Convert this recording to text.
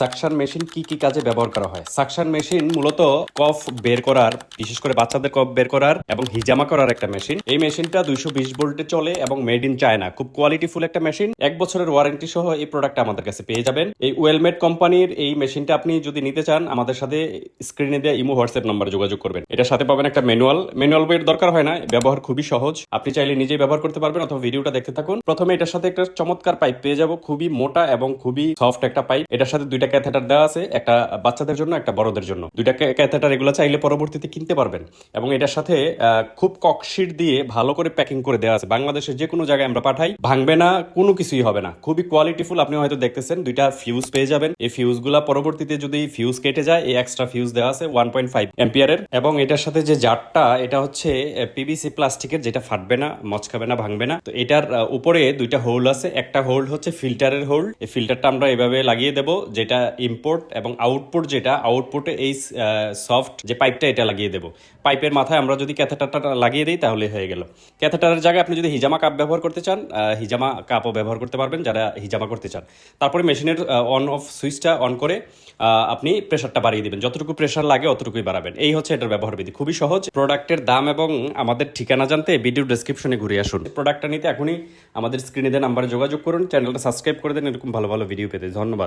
Suction machine কি কি কাজে ব্যবহার করা হয়? সাকশন মেশিন মূলত কফ বের করার, বিশেষ করে বাচ্চাদের কফ বের করার এবং হিজামা করার একটা মেশিন এই মেশিনটা দুইশো বিশ ভোল্টে চলে এবং মেড ইন চায়না খুব কোয়ালিটিফুল একটা মেশিন এক বছরের ওয়ারেন্টি সহ এই প্রোডাক্ট আমাদের কাছে পেয়ে যাবেন। এই ওয়েলমেড কোম্পানির এই মেশিনটা আপনি যদি নিতে চান, আমাদের সাথে স্ক্রিনে দেওয়া ইমো হোয়াটসঅ্যাপ নাম্বার যোগাযোগ করবেন। এটার সাথে পাবেন একটা ম্যানুয়াল ম্যানুয়াল বইয়ের দরকার হয় না, ব্যবহার খুবই সহজ। আপনি চাইলে নিজেই ব্যবহার করতে পারবেন অথবা ভিডিওটা দেখতে থাকুন। প্রথমে এটার সাথে একটা চমৎকার পাইপ পেয়ে যাব। খুবই মোটা এবং খুবই সফট একটা পাইপ এটার সাথে দুইটা ক্যাথেটার দেওয়া আছে, একটা বাচ্চাদের জন্য, একটা বড়দের জন্য। দুইটা ক্যাথেটার এগুলো চাইলে পরবর্তীতে কিনতে পারবেন। এবং এটার সাথে খুব ককশিট দিয়ে ভালো করে প্যাকিং করে দেওয়া আছে। বাংলাদেশের যে কোনো জায়গায় আমরা পাঠাই, ভাঙবে না, কোনো কিছুই হবে না। খুবই কোয়ালিটিফুল আপনি হয়তো দেখতেছেন, দুইটা ফিউজ পেয়ে যাবেন। এই ফিউজগুলা পরবর্তীতে যদি ফিউজ কেটে যায়, এই এক্সট্রা ফিউজ দেওয়া আছে ওয়ান পয়েন্ট ফাইভ এম্পিয়ারের এবং এটার সাথে যে জারটা, এটা হচ্ছে পিবিসি প্লাস্টিকের যেটা ফাটবে না, মচকাবে না, ভাঙবে না। তো এটার উপরে দুইটা হোল আছে। একটা হোল হচ্ছে ফিল্টারের হোল এই ফিল্টারটা আমরা এভাবে লাগিয়ে দেবো, যেটা ইম্পোর্ট এবং আউটপুট যেটা আউটপুটে এই সফট যে পাইপটা এটা লাগিয়ে দেব। পাইপের মাথায় আমরা যদি ক্যাথেটারটা লাগিয়ে দিই তাহলে হয়ে গেল। ক্যাথেটারের জায়গায় আপনি যদি হিজামা কাপ ব্যবহার করতে চান হিজামা কাপও ব্যবহার করতে পারবেন যারা হিজামা করতে চান। তারপরে মেশিনের অন অফ সুইচটা অন করে আপনি প্রেশারটা বাড়িয়ে দিবেন। যতটুকু প্রেশার লাগে অতটুকুই বাড়াবেন। এই হচ্ছে এটার ব্যবহার বিধি খুবই সহজ। প্রোডাক্টের দাম এবং আমাদের ঠিকানা জানতে ভিডিও ডেসক্রিপশনে ঘুরে আসুন। প্রোডাক্টটা নিতে এখনই আমাদের স্ক্রিনে দেওয়া নাম্বারে যোগাযোগ করুন। চ্যানেলটা সাবস্ক্রাইব করে দেন। এরকম ভালো ভালো ভিডিও পেতে। ধন্যবাদ।